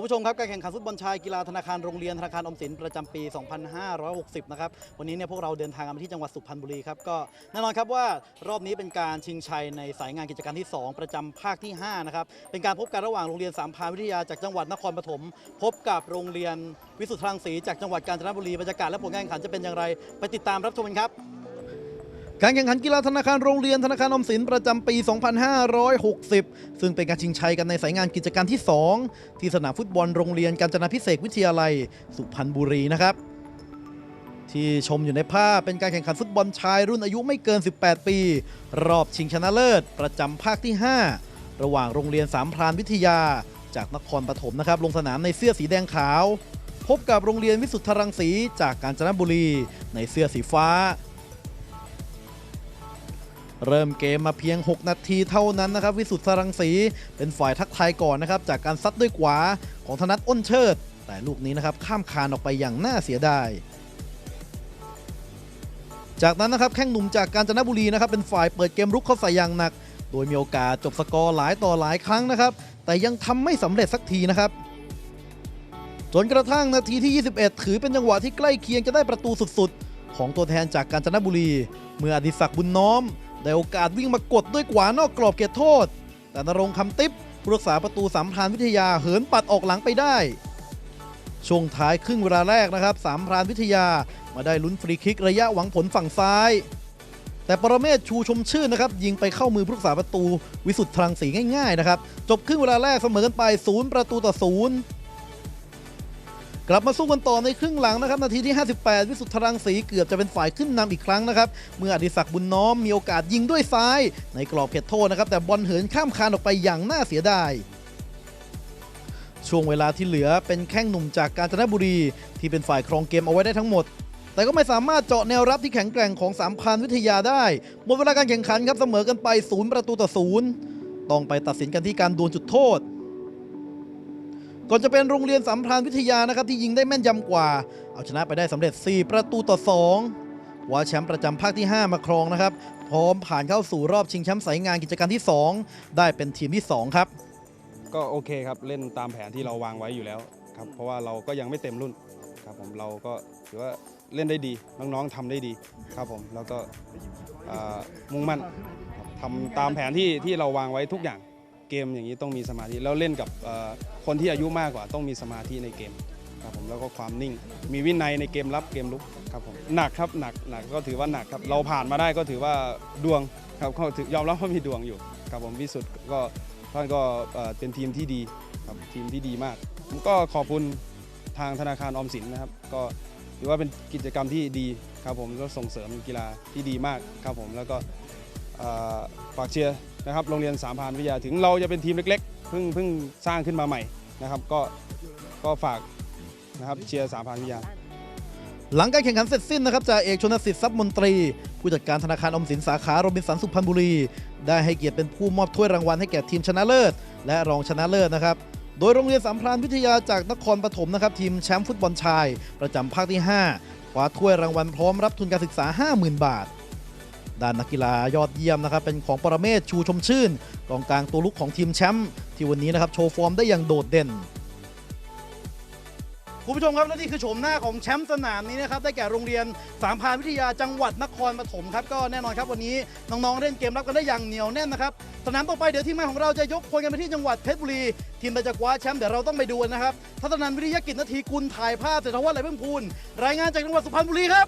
คุณผู้ชมครับการแข่งขันฟุตบอลชายกีฬาธนาคารโรงเรียนธนาคารอมสินประจำปี 2560 นะครับ วันนี้เนี่ยพวกเราเดินทางมาที่จังหวัดสุพรรณบุรีครับ ก็แน่นอนครับว่ารอบนี้เป็นการชิงชัยในสายงานกิจการที่ 2 ประจำภาคที่ 5 นะครับ เป็นการพบกันระหว่างโรงเรียนสามพานวิทยาจากจังหวัดนครปฐมพบกับโรงเรียนวิสุทธิ์ทรังสีจากจังหวัดกาญจนบุรีบรรยากาศและผลการแข่งขันจะเป็นอย่างไร ไปติดตามรับชมกันครับ การแข่งขันกีฬาธนาคารโรงเรียนธนาคารอมสินประจำปี 2560 ซึ่งเป็นการชิงชัยกันในสายงานกิจการที่ 2 ที่สนามฟุตบอลโรงเรียนกาญจนาพิเศษวิทยาลัย สุพรรณบุรีนะครับ ที่ชมอยู่ในภาพเป็นการแข่งขันฟุตบอลชายรุ่นอายุไม่เกิน 18 ปี รอบชิงชนะเลิศ ประจำภาคที่ 5 ระหว่างโรงเรียนสามพรานวิทยา จากนครปฐมนะครับลงสนามในเสื้อสีแดงขาว พบกับโรงเรียนวิสุทธรังสีจากกาญจนบุรี ในเสื้อสีฟ้า เริ่มเกมมาเพียง 6 นาทีเท่านั้นนะครับ วิสุทธ์สรังสีเป็นฝ่ายทักทายก่อนนะครับ จากการซัดด้วยขวาของธนัทอ้นเชิด แต่ลูกนี้นะครับ ข้ามคานออกไปอย่างน่าเสียดายจากนั้นนะครับแข้งหนุ่มจากกาญจนบุรีนะครับเป็นฝ่ายเปิดเกมรุกเข้าใส่อย่างหนัก โดยมีโอกาสจบสกอร์หลายต่อหลายครั้งนะครับ แต่ยังทำไม่สำเร็จสักทีนะครับจนกระทั่งนาทีที่ 21 ถือเป็นจังหวะที่ใกล้เคียงจะได้ประตูสุดๆ ของตัวแทนจากกาญจนบุรี เมื่ออดิศักดิ์บุญน้อม ได้โอกาสวิ่งมากดด้วยขวานอกกรอบเขตโทษ แต่นรงคำติ๊บผู้รักษาประตูสามพรานวิทยาเหินปัดออกหลังไปได้ ช่วงท้ายครึ่งเวลาแรกนะครับสามพรานวิทยามาได้ลุ้นฟรีคิกระยะหวังผลฝั่งซ้าย แต่ปรเมศชูชมชื่นนะครับยิงไปเข้ามือผู้รักษาประตูวิสุทธ์ทรังสีง่ายๆนะครับจบครึ่งเวลาแรกเสมอกันไปศูนย์ประตูต่อศูนย์ กลับมาสู้กันต่อในครึ่งหลังนะครับนาทีที่ 58 วิสุทธรังสีเกือบจะเป็นฝ่ายขึ้นนำอีกครั้งนะครับ เมื่ออดิศักดิ์บุญน้อมมีโอกาสยิงด้วยซ้าย ในกรอบเขตโทษนะครับ แต่บอลเหินข้ามคานออกไปอย่างน่าเสียดายช่วงเวลาที่เหลือเป็นแข้งหนุ่มจากกาญจนบุรี ที่เป็นฝ่ายครองเกมเอาไว้ได้ทั้งหมด แต่ก็ไม่สามารถเจาะแนวรับที่แข็งแกร่งของสามพรานวิทยาได้หมดเวลาการแข่งขันครับเสมอกันไปศูนย์ประตูต่อศูนย์ต้องไปตัดสินกันที่การดวลจุดโทษ ก่อนจะเป็นโรงเรียนสามพรานวิทยานะครับที่ยิงได้แม่นยำกว่า เอาชนะไปได้สำเร็จ 4 ประตูต่อ 2คว้าแชมป์ประจำภาคที่ 5 มาครองนะครับ พร้อมผ่านเข้าสู่รอบชิงแชมป์สายงานกิจการที่ 2 ได้เป็นทีมที่ 2 ครับ ก็โอเคครับเล่นตามแผนที่เราวางไว้อยู่แล้วครับเพราะว่าเราก็ยังไม่เต็มรุ่นครับผมเราก็ถือว่าเล่นได้ดีน้องๆทำได้ดีครับผมแล้วก็มุ่งมั่นครับทำตามแผนที่ที่เราวางไว้ทุกอย่าง เกมอย่างนี้ต้องมีสมาธิแล้วเล่นกับคนที่อายุมากกว่าต้องมีสมาธิในเกมครับผมแล้วก็ความนิ่ง มีวินัยในเกมรับเกมลุกครับผมหนักครับหนักหนักก็ถือว่าหนักครับ เราผ่านมาได้ก็ถือว่าดวงครับก็ถือยอมรับว่ามีดวงอยู่ครับผมวิสุทธ์ก็ท่านก็เป็นทีมที่ดีครับทีมที่ดีมากผมก็ขอบคุณทางธนาคารออมสินนะครับ ก็ถือว่าเป็นกิจกรรมที่ดีครับผมก็ส่งเสริมกีฬาที่ดีมากครับผมแล้วก็ฝากเชียร์ นะครับโรงเรียนสามพานวิทยาถึงเราจะเป็นทีมเล็กๆเพิ่งเพิ่งสร้างขึ้นมาใหม่นะครับก็ก็ฝากนะครับเชียร์สามพานวิทยาหลังการแข่งขันเสร็จสิ้นนะครับจ่าเอกชนสิทธิ์ทรัพย์มนตรี ผู้จัดการธนาคารออมสินสาขาโรบินสันสุพรรณบุรี ได้ให้เกียรติเป็นผู้มอบถ้วยรางวัลให้แก่ทีมชนะเลิศ และรองชนะเลิศนะครับ โดยโรงเรียนสามพรานวิทยาจากนครปฐมนะครับทีมแชมป์ฟุตบอลชาย ประจำภาคที่ 5 คว้าถ้วยรางวัลพร้อมรับทุนการศึกษา 50,000 บาท ด้านนักกีฬายอดเยี่ยมนะครับเป็นของปรเมศชูชมชื่นกองกลางตัวลุกของทีมแชมป์ที่วันนี้นะครับโชว์ฟอร์มได้อย่างโดดเด่นคุณผู้ชมครับและนี่คือโฉมหน้าของแชมป์สนามนี้นะครับได้แก่โรงเรียนสามพานวิทยาจังหวัดนครปฐมครับก็แน่นอนครับวันนี้น้องๆเล่นเกมรับกันได้อย่างเหนียวแน่นนะครับสนามต่อไปเดี๋ยวทีมงานของเราจะยกพลกันไปที่จังหวัดเพชรบุรีทีมใดจะคว้าแชมป์เดี๋ยวเราต้องไปดูนะครับทัศนันวิริยกิจนาทีกุลถ่ายภาพเสร็จทวัฒน์ไหลเพิ่มพูนรายงานจากจังหวัดสุพรรณบุรีครับ